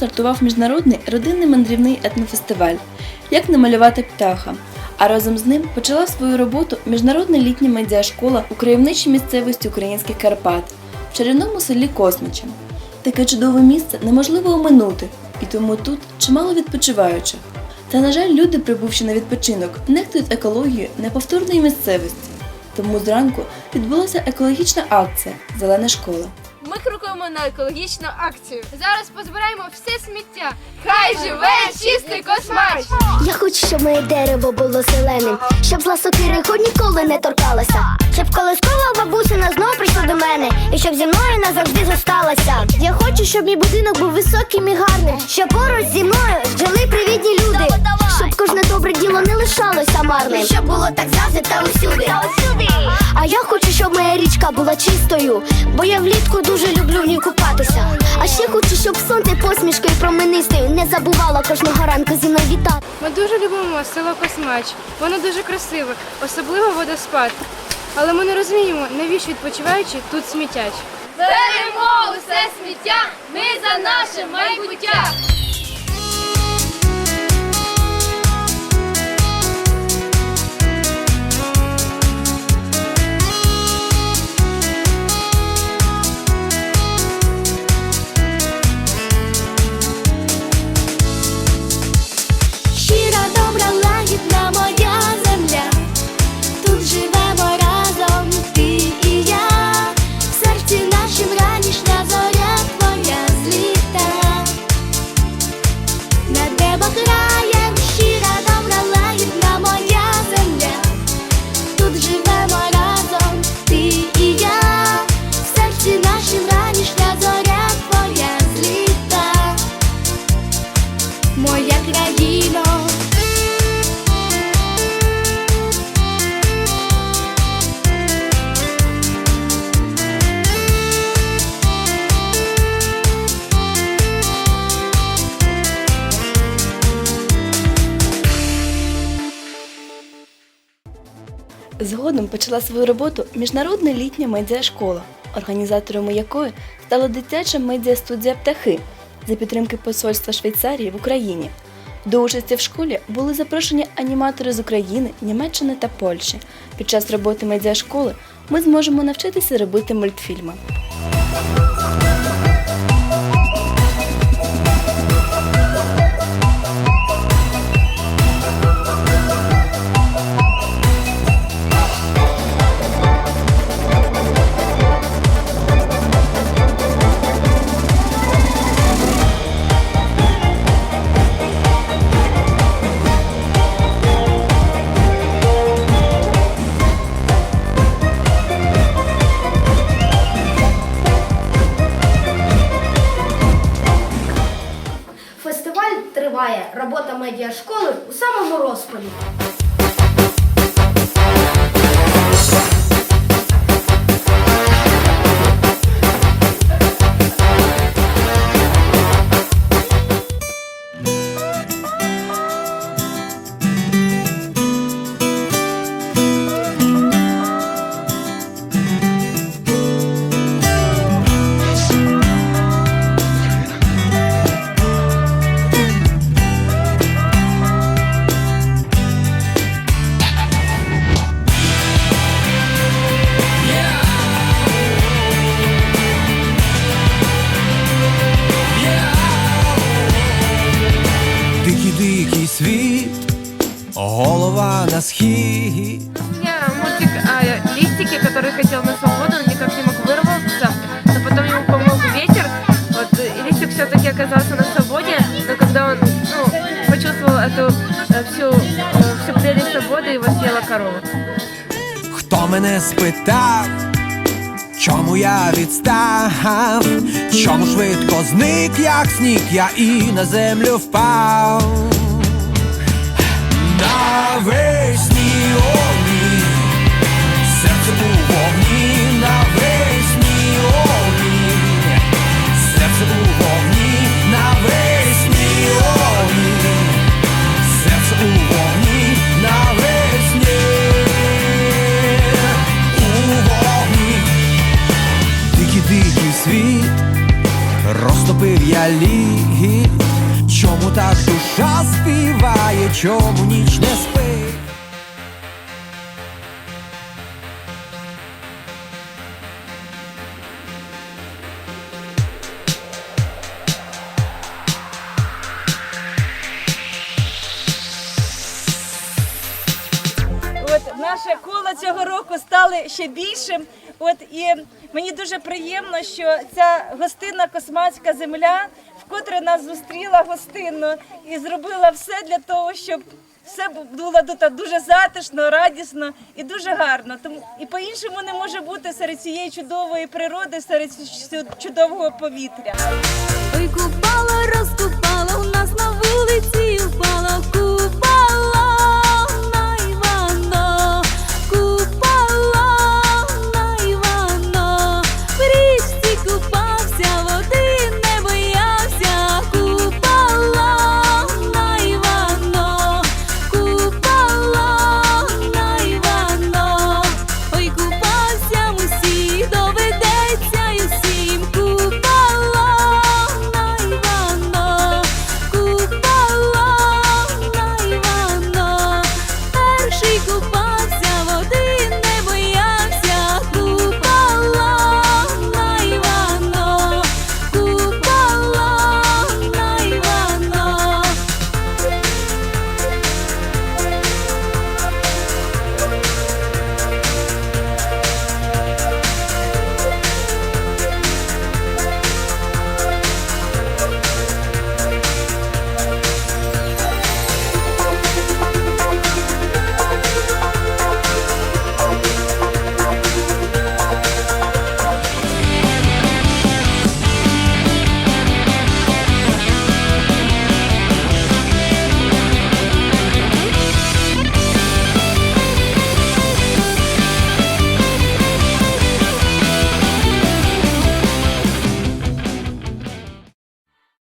стартував міжнародний родинний мандрівний етнофестиваль Як намалювати птаха. А разом з ним почала свою роботу міжнародна літня медіашкола у краєвничій місцевості українських Карпат в чарівному селі Космича. Таке чудове місце неможливо оминути, і тому тут чимало відпочиваючих. Та, на жаль, люди, прибувши на відпочинок, нехтують екологією неповторної місцевості. Тому зранку відбулася екологічна акція Зелена школа. Ми крокуємо на екологічну акцію. Зараз позбираємо все сміття. Хай живе чистий космач! Я хочу, щоб моє дерево було зеленим, щоб зла сокири хоч ніколи не торкалася. Щоб колискова бабусина знов прийшла до мене, і щоб зі мною назавжди зосталася. Я хочу, щоб мій будинок був високим і гарним, щоб поруч зі мною жили привітні люди, щоб кожне добре діло не лишалося марним. Щоб було так завжди та усюди. А я хочу, щоб моя річка була чистою, бо я влітку дуже люблю в ній купатися. А ще хочу, щоб сонце посмішкою променистою не забувала кожного ранку зі мною вітати. Ми дуже любимо село Космач. Воно дуже красиве, особливо водоспад. Але ми не розуміємо, навіщо відпочиваючи тут смітять. Беремо усе сміття, ми за наше майбуття. Згодом почала свою роботу міжнародна літня медіашкола, організатором якої стала дитяча медіастудія Птахи за підтримки Посольства Швейцарії в Україні. До участі в школі були запрошені аніматори з України, Німеччини та Польщі. Під час роботи медіашколи ми зможемо навчитися робити мультфільми. Триває. Робота медіашколи у самому розпалі. голова на схід. У меня мультик о листике, который хотел на свободу, но никак не мог вырваться. Но потом ему помог ветер. Вот, и листик все-таки оказался на свободе. Но когда он ну, почувствовал эту э, всю, э, всю прелесть свободы, его съела корова. Хто мене спитав, чому я відстав, чому швидко зник, як сніг, я і на землю впав. Навесні огні, серце у вогні, навесні огні, серце у вогні, навесні огні, серце у вогні, навесні. У вогні, дикий дикий світ, розтопив я лід, чому ніч не спить. От наше коло цього року стали ще більшим. От і мені дуже приємно, що ця гостинна космацька земля вкотре нас зустріла гостинно і зробила все для того, щоб все було тут дуже затишно, радісно і дуже гарно. Тому і по-іншому не може бути серед цієї чудової природи, серед чудового повітря.